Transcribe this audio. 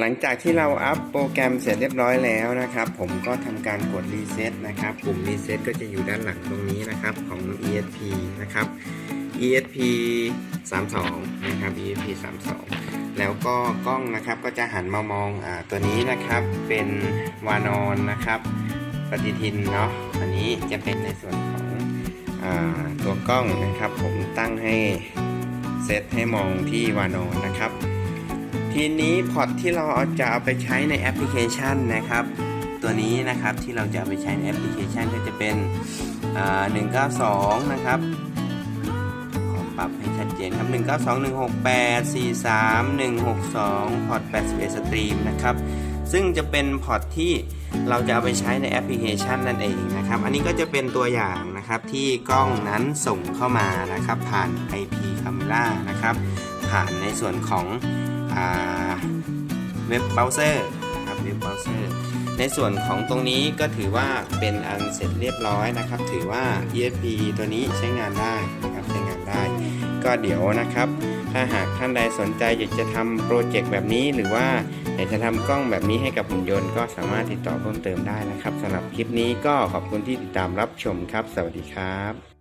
หลังจากที่เราอัพโปรแกรมเสร็จเรียบร้อยแล้วนะครับ ผมก็ทำการกดรีเซ็ตนะครับ ปุ่มรีเซ็ตก็จะอยู่ด้านหลังตรงนี้นะครับของ ESP นะครับ ESP 32นะครับ ESP 32แล้วก็กล้องนะครับก็จะหันมามองอาตัวนี้นะครับเป็นวานอนนะครับปฏิทินเนาะอันนี้จะเป็นในส่วนของอาตัวกล้องนะครับ ผมตั้งให้เซตให้มองที่วานอนนะครับ ทีนี้พอร์ตที่เราเอาจะเอาไปใช้ในแอปพลิเคชันนะครับ ตัวนี้นะครับที่เราจะเอาไปใช้ในแอปพลิเคชันก็จะเป็นอ่า192นะครับขอปรับให้ชัดเจนครับ192 168 43 162พอร์ต81สตรีมนะครับซึ่งจะเป็นพอร์ตที่เราจะเอาไปใช้ในแอปพลิเคชันนั่นเองนะครับ อันนี้ก็จะเป็นตัวอย่างนะครับที่กล้องนั้นส่งเข้ามานะครับ ผ่าน IP Camera นะครับ ผ่านในส่วนของ เว็บเบราว์เซอร์นะครับเว็บเบราว์เซอร์ในส่วนของตรงนี้ก็ถือว่าเป็นอันเสร็จเรียบร้อยนะครับ ถือว่า ESP ตัวนี้ใช้งานได้นะครับใช้งานได้ ก็เดี๋ยวนะครับ ถ้าหากท่านใดสนใจอยากจะทำโปรเจกต์แบบนี้หรือว่าอยากจะทำกล้องแบบนี้ให้กับหุ่นยนต์ก็สามารถติดต่อเพิ่มเติมได้นะครับสำหรับคลิปนี้ก็ขอบคุณที่ติดตามรับชมครับ สวัสดีครับ